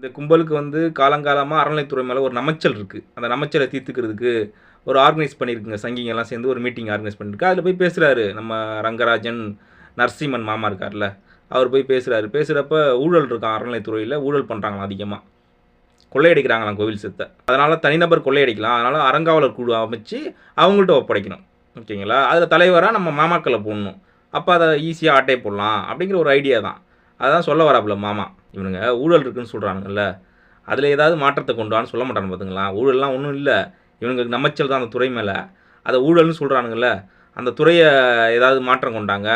இந்த கும்பலுக்கு வந்து காலங்காலமாக அறநிலைத்துறை மேலே ஒரு நமைச்சல் இருக்குது அந்த நமைச்சலை தீர்த்துக்கிறதுக்கு ஒரு ஆர்கனைஸ் பண்ணியிருக்குங்க. சங்கிங்கெல்லாம் சேர்ந்து ஒரு மீட்டிங் ஆர்கனைஸ் பண்ணியிருக்கு. அதில் போய் பேசுகிறாரு நம்ம ரங்கராஜன் நரசிம்மன் மாமா இருக்கார்ல அவர் போய் பேசுகிறாரு பேசுகிறப்ப ஊழல் இருக்கான் அறநிலைத்துறையில் ஊழல் பண்ணுறாங்களாம் அதிகமாக கொள்ளையடிக்கிறாங்களாம் கோவில் சித்தை. அதனால் தனிநபர் கொள்ளையடிக்கலாம். அதனால் அறங்காவலர் குழு அமைச்சு அவங்கள்ட்ட ஒப்படைக்கணும். ஓகேங்களா? அதில் தலைவராக நம்ம மாமாக்களை போடணும். அப்போ அதை ஈஸியாக ஆட்டை போடலாம். அப்படிங்கிற ஒரு ஐடியா தான். அதான் சொல்ல வராப்புல மாமா. இவனுங்க ஊழல் இருக்குன்னு சொல்கிறானுங்கல்ல அதில் ஏதாவது மாற்றத்தை கொண்டு வான்னு சொல்ல மாட்டானு பார்த்துங்களா ஊழல்லாம் ஒன்றும் இல்லை. இவனுங்களுக்கு நமைச்சல் தான் அந்த துறை மேலே. அதை ஊழல்னு சொல்கிறானுங்கல்ல அந்த துறையை ஏதாவது மாற்றம் கொண்டாங்க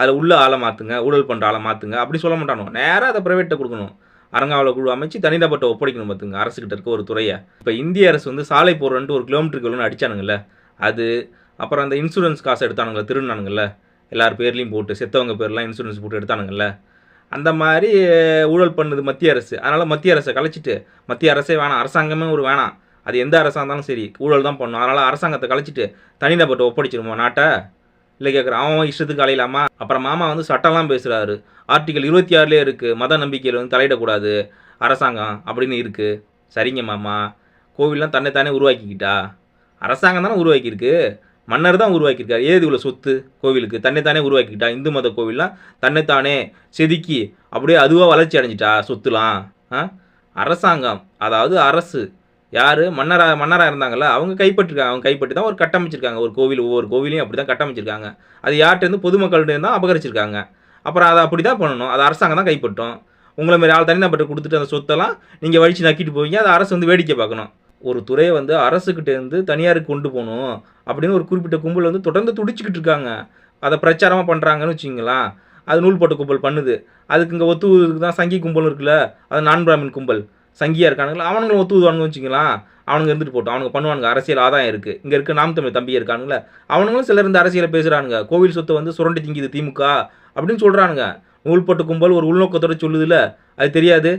அதில் உள்ள ஆளை மாற்றுங்க ஊழல் பண்ணுற ஆளை மாற்றுங்க அப்படி சொல்ல மாட்டானோ நேராக அதை ப்ரைவேட்டை கொடுக்கணும். அரங்காவல குழு அமைச்சு தனிநபர்கிட்ட ஒப்படைக்கணும் பார்த்துங்க அரசுக்கிட்ட இருக்க ஒரு துறையை. இப்போ இந்திய அரசு வந்து சாலை போடுறன்ட்டு ஒரு கிலோமீட்டருக்கு எவ்வளோன்னு அடித்தானுங்கள்ல அது அப்புறம் அந்த இன்சூரன்ஸ் காசு எடுத்தானுங்களே திருநானுங்கள்ல எல்லார் பேர்லேயும் போட்டு செத்தவங்க பேர்லாம் இன்சூரன்ஸ் போட்டு எடுத்தானுங்கள்ல அந்த மாதிரி ஊழல் பண்ணுது மத்திய அரசு. அதனால் மத்திய அரசை கலைச்சிட்டு மத்திய அரசே வேணாம் அரசாங்கமே ஒரு வேணாம். அது எந்த அரசாக இருந்தாலும் சரி ஊழல் தான் பண்ணும். அதனால் அரசாங்கத்தை கலைச்சிட்டு தனிநபர்கிட்ட ஒப்படைச்சிருமா நாட்டை? இல்லை கேட்குறேன் அவன் இஷ்டத்துக்கு அலையலாமா? அப்புறம் மாமா வந்து சட்டம்லாம் பேசுகிறாரு ஆர்டிகல் இருபத்தி ஆறுலேயே இருக்குது மத நம்பிக்கையில் வந்து தலையிடக்கூடாது அரசாங்கம் அப்படின்னு இருக்குது சரிங்க மாமா. கோவில்லாம் தன்னைத்தானே உருவாக்கிக்கிட்டா? அரசாங்கம் தானே உருவாக்கியிருக்கு. மன்னர் தான் உருவாக்கியிருக்காரு. ஏது இவ்வளோ சொத்து கோவிலுக்கு? தன்னைத்தானே உருவாக்கிக்கிட்டா? இந்து மத கோவில்லாம் தன்னைத்தானே செதுக்கி அப்படியே அதுவாக வளர்ச்சி அடைஞ்சிட்டா சொத்துலாம்? ஆ? அரசாங்கம் அதாவது அரசு. யார்? மன்னராக மன்னராக இருந்தாங்களா அவங்க கைப்பற்றிருக்காங்க. அவங்க கைப்பற்றி தான் ஒரு கட்டமைச்சிருக்காங்க. ஒரு கோவில் ஒவ்வொரு கோவிலையும் அப்படி தான் கட்டமைச்சிருக்காங்க. அது யார்கிட்டேருந்து பொதுமக்கள்கிட்ட தான் அபகரிச்சிருக்காங்க. அப்புறம் அதை அப்படி தான் பண்ணணும். அது அரசாங்கம் தான் கைப்பற்றும். உங்களை மாதிரி ஆள் தனிநபர்கிட்ட கொடுத்துட்டு அந்த சொத்தெல்லாம் நீங்கள் வழித்து நக்கிட்டு போவீங்க. அதை அரசு வந்து வேடிக்கை பார்க்கணும். ஒரு துறையை வந்து அரசுக்கிட்டேருந்து தனியாருக்கு கொண்டு போகணும். அப்படின்னு ஒரு குறிப்பிட்ட கும்பல் வந்து தொடர்ந்து துடிச்சிக்கிட்டு இருக்காங்க. அதை பிரச்சாரமாக பண்ணுறாங்கன்னு வச்சுங்களேன் அது நூல்பட்ட கும்பல் பண்ணுது. அதுக்கு இங்கே ஒத்துவதுக்கு தான் சங்கி கும்பல் இருக்குல்ல? அது நான் பிராமின் கும்பல். சங்கியாக இருக்கானுங்களா? அவனுங்களும் ஒத்து வச்சுக்கலாம் வச்சுங்களேன் அவனுங்க இருந்துட்டு போட்டோம் அவனுங்க பண்ணுவானுங்க. அரசியல் ஆதாயம் இருக்குது இங்கே இருக்க நாம் தமிழ் தம்பி இருக்கானுங்களே? அவனுங்களும் சிலர் இருந்து அரசியலை பேசுகிறானுங்க கோவில் சொத்தை வந்து சுரண்டி திங்குது திமுக அப்படின்னு சொல்கிறானுங்க நூல்பட்டு கும்பல் ஒரு உள்நோக்கத்தோட சொல்லுதுல அது தெரியாது.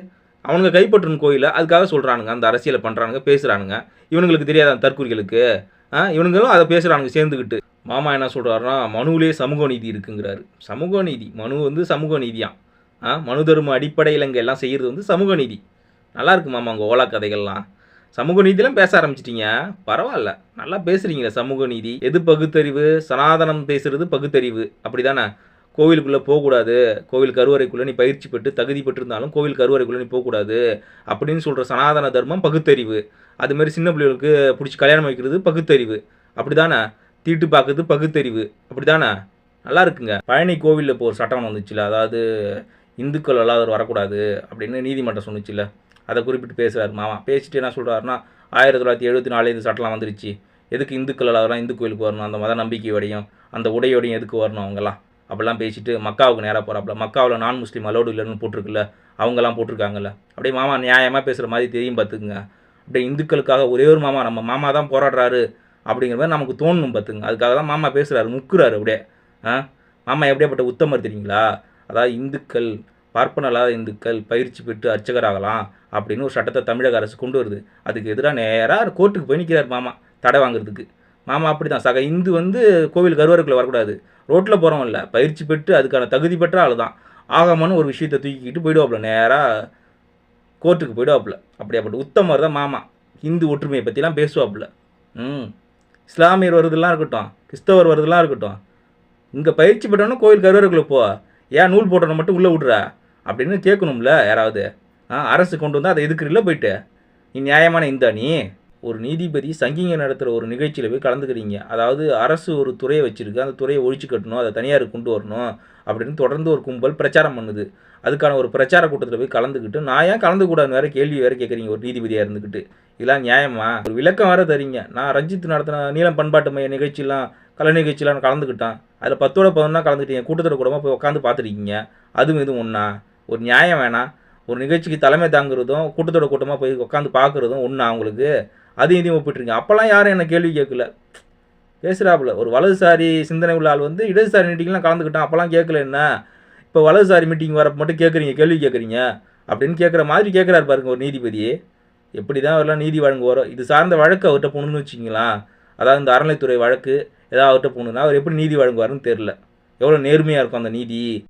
அவனுங்க கைப்பற்றணும் கோயிலை அதுக்காக சொல்கிறானுங்க அந்த அரசியலை பண்ணுறானுங்க பேசுகிறானுங்க இவனுங்களுக்கு தெரியாத அந்த தற்கொலைகளுக்கு இவனுங்களும் அதை பேசுகிறானுங்க சேர்ந்துக்கிட்டு மாமா என்ன சொல்கிறாருன்னா மனுவிலே சமூக நீதி இருக்குங்கிறாரு. சமூக நீதி. மனு வந்து சமூக நீதியாம் ஆ மனு தர்ம அடிப்படையில் இங்கே எல்லாம் செய்கிறது வந்து சமூக நீதி. நல்லாயிருக்கு மாமா உங்கள் ஓலா கதைகள்லாம். சமூக நீதிலாம் பேச ஆரம்பிச்சிட்டிங்க. பரவாயில்ல. நல்லா பேசுகிறீங்களே சமூக நீதி. எது பகுத்தறிவு? சனாதனம் பேசுகிறது பகுத்தறிவு. அப்படி தானே கோவிலுக்குள்ளே போகக்கூடாது. கோவில் கருவறைக்குள்ளே நீ பயிற்சி பெற்று தகுதி பெற்றிருந்தாலும் கோவில் கருவறைக்குள்ளே நீ போகக்கூடாது அப்படின்னு சொல்கிற சனாதன தர்மம் பகுத்தறிவு. அதுமாரி சின்ன பிள்ளைகளுக்கு பிடிச்சி கல்யாணம் வைக்கிறது பகுத்தறிவு. அப்படி தானே தீட்டு பார்க்குறது பகுத்தறிவு. அப்படி தானே நல்லா இருக்குங்க. பழனி கோவிலில் இப்போ ஒரு சட்டம் வந்துச்சுல அதாவது இந்துக்கள் அல்லாதவர் வரக்கூடாது அப்படின்னு நீதிமன்றம் சொன்னுச்சுல அதை குறிப்பிட்டு பேசுகிறாரு மாமா. பேசிட்டு என்ன சொல்கிறாருன்னா ஆயிரத்தி தொள்ளாயிரத்தி எழுபத்தி நாலு இந்த சட்டம்லாம் வந்துருச்சு. எதுக்கு இந்துக்கள் அல்லாதவரெலாம் இந்து கோயிலுக்கு வரணும்? அந்த மத நம்பிக்கையோடையும் அந்த உடையோடையும் எதுக்கு வரணும் அவங்கெல்லாம்? அப்படிலாம் பேசிட்டு மக்காவுக்கு நேராக போகிறாப்புல மக்காவில் நான் முஸ்லீம் அலோடு இல்லைன்னு போட்டிருக்குல்ல. அவங்கெல்லாம் போட்டிருக்காங்கல்ல. அப்படியே மாமா நியாயமாக பேசுகிற மாதிரி தெரியும் பார்த்துக்குங்க. அப்படியே இந்துக்களுக்காக ஒரே ஒரு மாமா நம்ம மாமா தான் போராடுறாரு அப்படிங்கிற மாதிரி நமக்கு தோணும் பார்த்துங்க அதுக்காக தான் மாமா பேசுகிறாரு முக்குறாரு அப்படியே. ஆ? மாமா எப்படியாப்பட்ட உத்தமர் தெரியுங்களா? அதாவது இந்துக்கள் பார்ப்பன அல்லாத இந்துக்கள் பயிற்சி பெற்று அர்ச்சகராகலாம் அப்படின்னு ஒரு சட்டத்தை தமிழக அரசு கொண்டு வருது. அதுக்கு எதிராக நேராக கோர்ட்டுக்கு போய் நிற்கிறார் மாமா தடை வாங்குறதுக்கு. மாமா அப்படி தான் சக இந்து வந்து கோவில் கருவறைக்குள்ளே வரக்கூடாது. ரோட்டில் போகிறவன் இல்லை. பயிற்சி பெற்று அதுக்கான தகுதி பெற்ற ஆள் தான் ஆகமன்னு ஒரு விஷயத்தை தூக்கிக்கிட்டு போயிடுவாப்புல. நேராக கோர்ட்டுக்கு போயிடுவாப்புல. அப்படியாப்பட்ட உத்தமர் தான் மாமா. இந்து ஒற்றுமையை பற்றிலாம் பேசுவாப்புல. ம். இஸ்லாமியர் வருதெல்லாம் இருக்கட்டும். கிறிஸ்தவர் வருதெல்லாம் இருக்கட்டும். இங்கே பயிற்சி பெற்றவனும் கோயில் கருவறைக்குள்ளே போ. ஏன் நூல் போட்டவனை மட்டும் உள்ளே விட்ற? அப்படின்னு கேட்கணும்ல யாராவது. ஆ அரசு கொண்டு வந்தால் அதை எதுக்குறீல்ல போயிட்டு? நீ நியாயமான இந்தா நீ? ஒரு நீதிபதி சங்கிங்க நடத்துகிற ஒரு நிகழ்ச்சியில் போய் கலந்துக்கிறீங்க. அதாவது அரசு ஒரு துறையை வச்சுருக்கு. அந்த துறையை ஒழிச்சு கட்டணும். அதை தனியார் கொண்டு வரணும் அப்படின்னு தொடர்ந்து ஒரு கும்பல் பிரச்சாரம் பண்ணுது. அதுக்கான ஒரு பிரச்சார கூட்டத்தில் போய் கலந்துக்கிட்டு நான் ஏன் கலந்துக்கூடாதுன்னு வேறு கேள்வி வேறு கேட்குறீங்க ஒரு நீதிபதியாக இருந்துக்கிட்டு? இதெல்லாம் நியாயமா? ஒரு விளக்கம் வேறு தரீங்க. நான் ரஞ்சித் நடத்தின நீளம் பண்பாட்டு மைய நிகழ்ச்சியெலாம் கலை நிகழ்ச்சியெலாம் கலந்துக்கிட்டான். அதில் பத்தோட பதினொன்னா கலந்துக்கிட்டீங்க. கூட்டத்தோட கூடமாக போய் உட்காந்து பார்த்துருக்கீங்க அதுவும் இதுவும் ஒன்றா ஒரு நியாயம் வேணாம். ஒரு நிகழ்ச்சிக்கு தலைமை தாங்குறதும் கூட்டத்தோட கூட்டமாக போய் உட்காந்து பார்க்குறதும் ஒன்றா அவங்களுக்கு அதையும் இதையும் ஒப்பிட்டுருங்க அப்போல்லாம் யாரும் என்ன கேள்வி கேட்கல. பேசுகிறாப்புல ஒரு வலதுசாரி சிந்தனை உள்ள ஆள் வந்து இடதுசாரி மீட்டிங்லாம் கலந்துக்கிட்டான். அப்போல்லாம் கேட்கல என்ன? இப்போ வலதுசாரி மீட்டிங் வரப்போ மட்டும் கேட்குறீங்க கேள்வி கேட்குறீங்க அப்படின்னு கேட்குற மாதிரி கேட்குறாரு பாருங்க ஒரு நீதிபதி எப்படி தான் அவரெல்லாம் நீதி வழங்குவாரோ இது சார்ந்த வழக்கு அவர்கிட்ட போகணுன்னு வச்சிங்களா அதாவது இந்த அறநிலைத்துறை வழக்கு ஏதாவது அவர்கிட்ட போகணுன்னா அவர் எப்படி நீதி வழங்குவாருன்னு தெரில எவ்வளோ நேர்மையாக இருக்கும் அந்த நீதி.